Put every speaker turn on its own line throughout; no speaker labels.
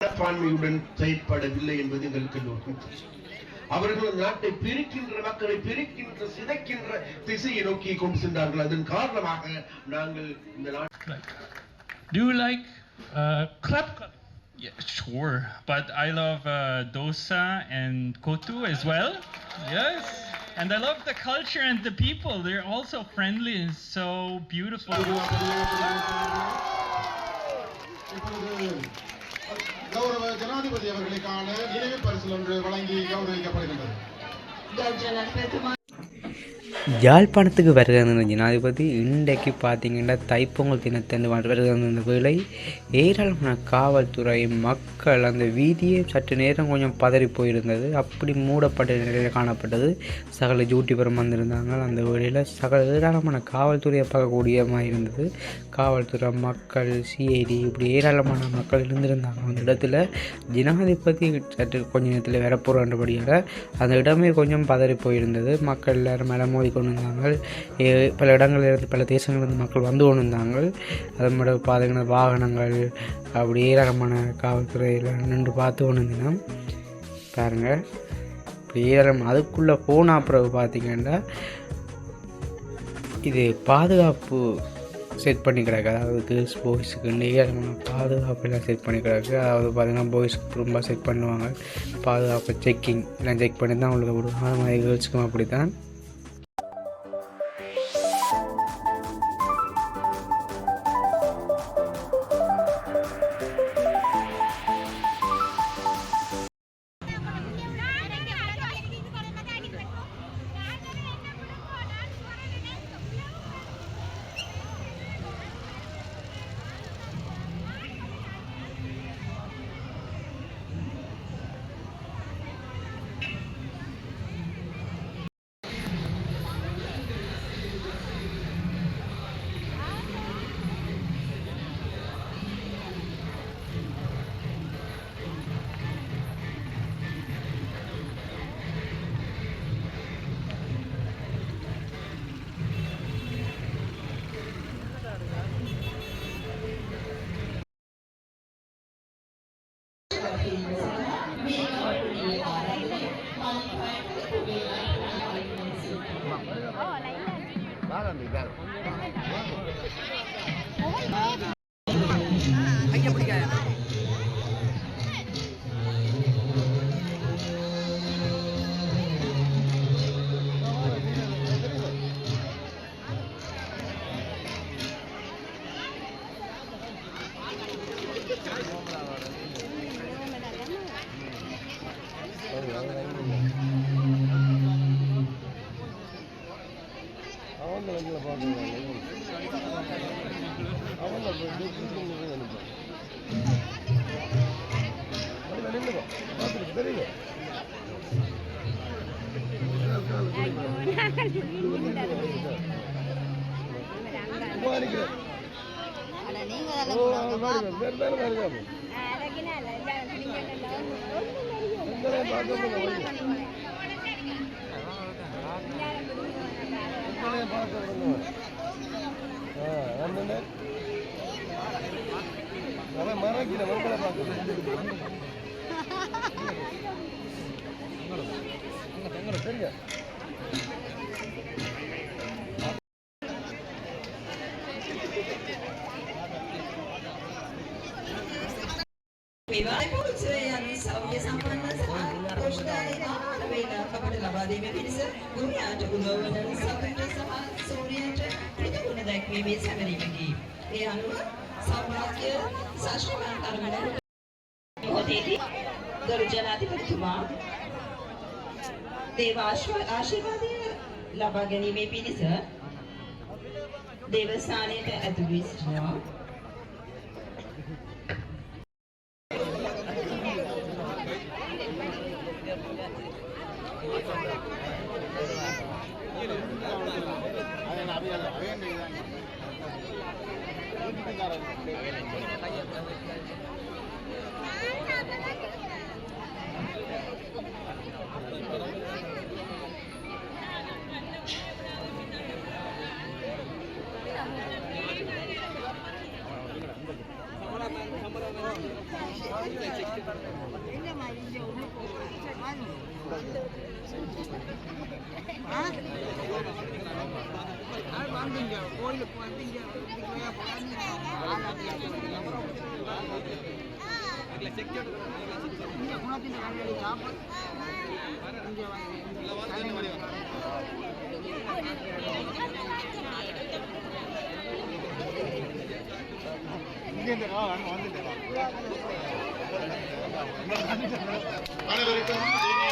மனப்பான்மையுடன் செயற்படவில்லை என்பது எங்களுக்கு எல்லோருக்கும் தெரியும். அவர்கள் நாட்டை பிரிக்கின்ற மக்களை பிரிக்கின்ற சிதைக்கின்ற திசையை நோக்கி கொண்டு சென்றார்கள் அதன் காரணமாக நாங்கள் இந்த நாட்டை
Do you like uh, crab? Yeah, sure. But I love uh, dosa and kotu as well. Yes. And I love the culture and the people. They're also friendly and so beautiful.
கௌரவ ஜனாதிபதி அவர்களுக்கான நினைவு பரிசு ஒன்று வழங்கி கௌரவிக்கப்படுகின்றது.
யாழ்ப்பாணத்துக்கு வருகிற ஜனாதிபதி இன்றைக்கு பார்த்தீங்கன்னா தைப்பொங்கல் தினத்தன்று வருகிற இந்த வேலை ஏராளமான காவல்துறை மக்கள் அந்த வீதியே சற்று நேரம் கொஞ்சம் பதறி போயிருந்தது. அப்படி மூடப்பட்ட நிலையில் காணப்பட்டது. சகல ஜூட்டிபுரம் வந்திருந்தாங்க. அந்த வேலையில் சகல ஏராளமான காவல்துறையை பார்க்கக்கூடிய மாதிரி இருந்தது. காவல்துறை மக்கள் சிஐடி இப்படி ஏராளமான மக்கள் இருந்திருந்தாங்க. அந்த இடத்துல ஜனாதிபதி சற்று கொஞ்ச நேரத்தில் வரப்போகிறபடியால் அந்த இடமே கொஞ்சம் பதறி போயிருந்தது. மக்கள் எல்லாரும் மேலே மோதி கொண்டு இருந்தாங்க பல இடங்களிலிருந்து பல தேசங்களிலிருந்து மக்கள் வந்து கொண்டு இருந்தாங்க அது மட்டும் பார்த்தீங்கன்னா வாகனங்கள் அப்படி ஏராளமான காவல்துறையில் நின்று பார்த்து கொண்டு இருந்தோம் பாருங்கள் இப்படி ஏராளம் அதுக்குள்ளே போன பிறகு பார்த்திங்கன்னா இது பாதுகாப்பு செட் பண்ணி கிடக்கு. அதாவது கேர்ள்ஸ் பாய்ஸுக்கு நேரமான பாதுகாப்பு எல்லாம் செட் பண்ணி கிடக்கு. அதாவது பார்த்திங்கன்னா பாய்ஸ்க்கு ரொம்ப செட் பண்ணுவாங்க. பாதுகாப்பு செக்கிங் எல்லாம் செக் பண்ணி தான் உங்களுக்கு விடுவாங்க அது மாதிரி கேர்ள்ஸுக்கும் அப்படி தான்
Oh my god! இருக்கிறார் மரம் கீழே மரங்களை பார்க்கணும் சரியா මේ මේ සැමරීමකි. ඒ අනුව සෞභාග්‍ය ශාස්ත්‍රඥ කර්මන මොහොතේදී ගරු ජනාධිපතිතුමා දේව ආශිර්වාදය ලබා ගැනීමේ පිණිස දේවස්ථානයට ඇතුළු වී සිටිනවා. Thank you. Huh?
கோயிலுக்கு வந்து இங்க இங்க குணத்தின் கண்ணடி காப்பல் இங்க வந்து
அனைவருக்கும்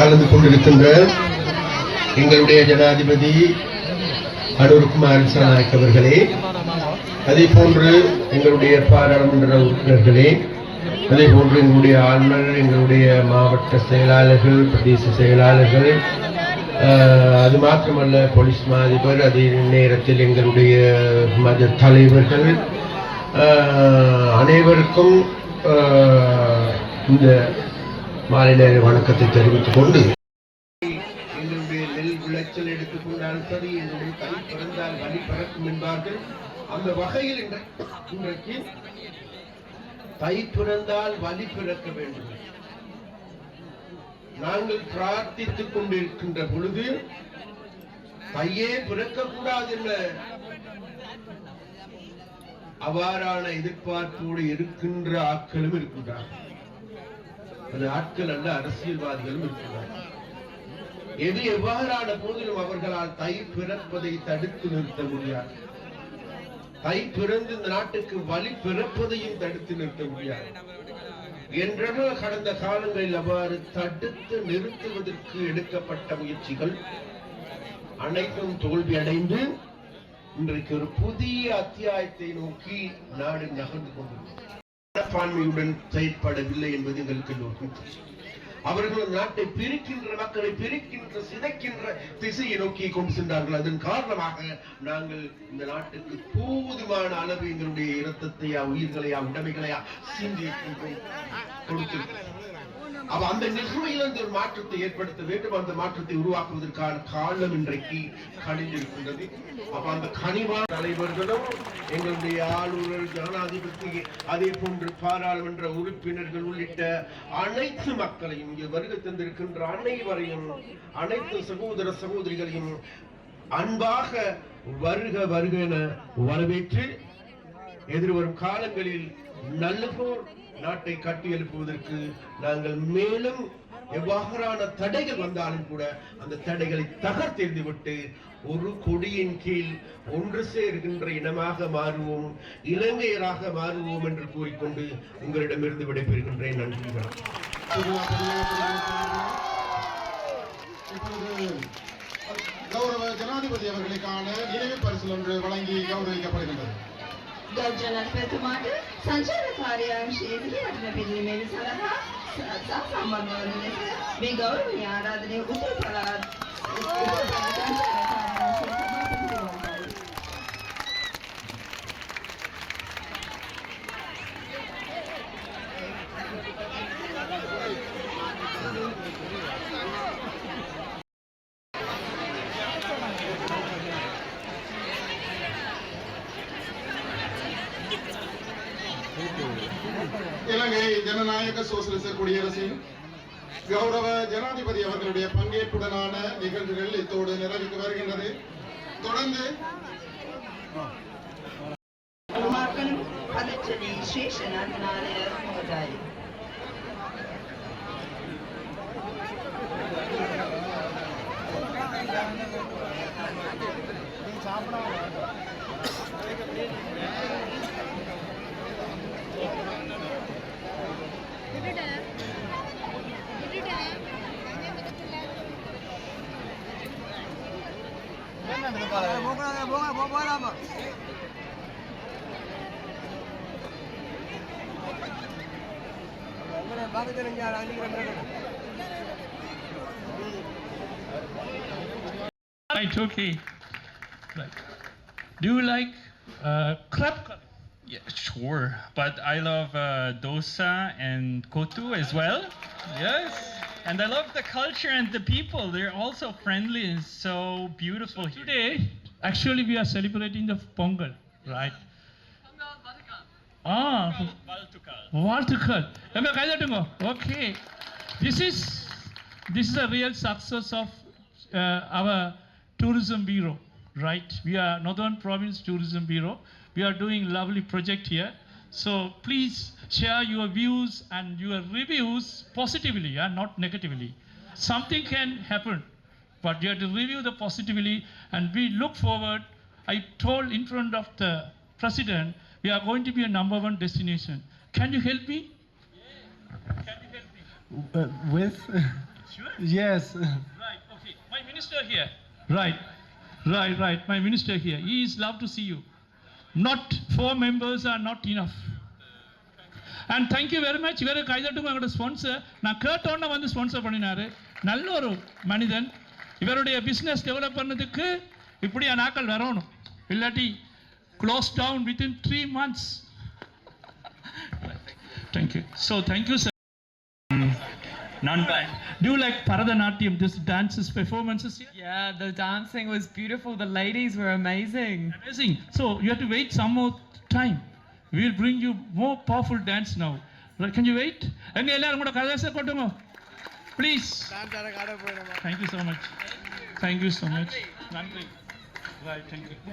கலந்து கொண்டிருக்கின்ற எங்களுடைய ஜனாதிபதி அடூர்குமார் நாயக் அவர்களே அதே போன்று எங்களுடைய பாராளுமன்ற உறுப்பினர்களே அதே போன்று எங்களுடைய ஆளுநர் எங்களுடைய மாவட்ட செயலாளர்கள் பிரதேச செயலாளர்கள் அது மாத்திரமல்ல போலீஸ் மாதிபர் அதே நேரத்தில் எங்களுடைய மத தலைவர்கள் அனைவருக்கும் இந்த மாலை நேர வணக்கத்தை தெரிவித்துக் கொண்டு எங்களுடைய நெல் விளைச்சல் எடுத்துக்கொண்டாலும் சரி எங்களுடைய கை பிறந்தால் வழி பிறக்கும் என்பார்கள். அந்த வகையில் இன்றைக்கு கை பிறந்தால் வழி பிறக்க வேண்டும். நாங்கள் பிரார்த்தித்துக் கொண்டிருக்கின்ற பொழுது கையே பிறக்கக்கூடாது என்ற அவ்வாறான எதிர்பார்ப்போடு இருக்கின்ற ஆட்களும் இருக்கின்றார்கள். அது ஆட்கள் அல்ல அரசியல்வாதிகளும் இருக்கிறார்கள். எது எவ்வாறான போதிலும் அவர்களால் தை பிறப்பதை தடுத்து நிறுத்த முடியாது. தை பிறந்து இந்த நாட்டுக்கு வழி பிறப்பதையும் தடுத்து நிறுத்த முடியாது. என்றன கடந்த காலங்களில் அவ்வாறு தடுத்து நிறுத்துவதற்கு எடுக்கப்பட்ட முயற்சிகள் அனைத்தும் தோல்வி அடைந்து இன்றைக்கு ஒரு புதிய அத்தியாயத்தை நோக்கி நாடு நகர்ந்து கொண்டிருக்கிறது. மனப்பான்மையுடன் செயற்படவில்லை என்பது எங்களுக்கு எல்லோருக்கும் அவர்கள் நாட்டை பிரிக்கின்ற மக்களை பிரிக்கின்ற சிதைக்கின்ற திசையை நோக்கி கொண்டு சென்றார்கள். அதன் காரணமாக நாங்கள் இந்த நாட்டுக்கு போதுமான அளவு எங்களுடைய இரத்தத்தையா உயிர்களையா உடைமைகளையா சிந்தி கொடுத்திருக்கிறோம். அவ அந்த நிகழ்வையிலிருந்து ஒரு மாற்றத்தை ஏற்படுத்த வேண்டும். அந்த மாற்றத்தை உருவாக்குவதற்கான காலம் இன்றைக்கு கணிந்திருக்கின்றது அப்ப அந்த கனிவான தலைவர்களும் எங்களுடைய ஆளுநர் ஜனாதிபதி அதே போன்று பாராளுமன்ற உறுப்பினர்கள் உள்ளிட்ட அனைத்து மக்களையும் இங்கே வருகை தந்திருக்கின்ற அனைவரையும் அனைத்து சகோதர சகோதரிகளையும் அன்பாக வருக வருக என வரவேற்று எதிர்வரும் காலங்களில் நல்ல போர் நாட்டை கட்டியெழுப்புவதற்கு நாங்கள் மேலும் எவ்வாறான தடைகள் வந்தாலும் கூட அந்த தடைகளை தகர்த்தெறிந்து விட்டு ஒரு கொடியின் கீழ் ஒன்று சேர்கின்ற இனமாக மாறுவோம் இலங்கையராக மாறுவோம் என்று கூறிக்கொண்டு உங்களிடமிருந்து விடைபெறுகின்றேன். நன்றி.
கௌரவ ஜனாதிபதி அவர்களுக்கான நினைவு பரிசு ஒன்று வழங்கி கௌரவிக்கப்படுகின்றது.
Görcələr və Dumarı Sancar və Tariyarmış İzgi Yadına Birliği Saraha Sağ Sambar Mövlünəsi Ve Gavrun Yaradını Utur Palat Utur Palat
Sancar və சோசியலிச குடியரசின் கௌரவ ஜனாதிபதி அவர்களுடைய பங்கேற்புடனான நிகழ்வுகள் இத்தோடு நிறைவுக்கு வருகின்றது. தொடர்ந்து
சாப்பிடாம Obama. I
took a like. Do you like uh, crab curry? Yeah, sure. But I love uh, dosa and kotu as well. Yes. And I love the culture and the people. They're also friendly and so beautiful. So
today, Actually, we are celebrating the Pongal, right? Ah,
Valtukal.
Okay. This is this is a real success of uh, our tourism bureau, right? We are Northern Province Tourism Bureau. We are doing lovely project here. So please share your views and your reviews positively and not negatively. Something can happen. but you have to review the positively and we look forward i told in front of the president we are going to be a number one destination can you help me can you help me
Uh, with
sure
yes
Right, okay. My minister here. Right, right, right. My minister here. He is love to see you. Not four members are not enough. And thank you very much இவர் கைதட்டும் எங்களோட sponsor நான் கேட்டோன்னே வந்து sponsor பண்ணினாரு நல்ல ஒரு மனிதன் இவருடைய business develop பண்ணதுக்கு இப்படியா நாட்கள் வரணும் இல்லாட்டி close down within three months thank you so thank you sir
Non bad.
Do you like Bharatanatyam, this dances, performances here?
Yeah, the dancing was beautiful. The ladies were amazing.
Amazing. So you have to wait some more time. We will bring you more powerful dance now. Right, Can you wait? எங்க எல்லாரும் கூட கதாசை கொட்டுங்க please thank you so much thank you so much நன்றி right thank you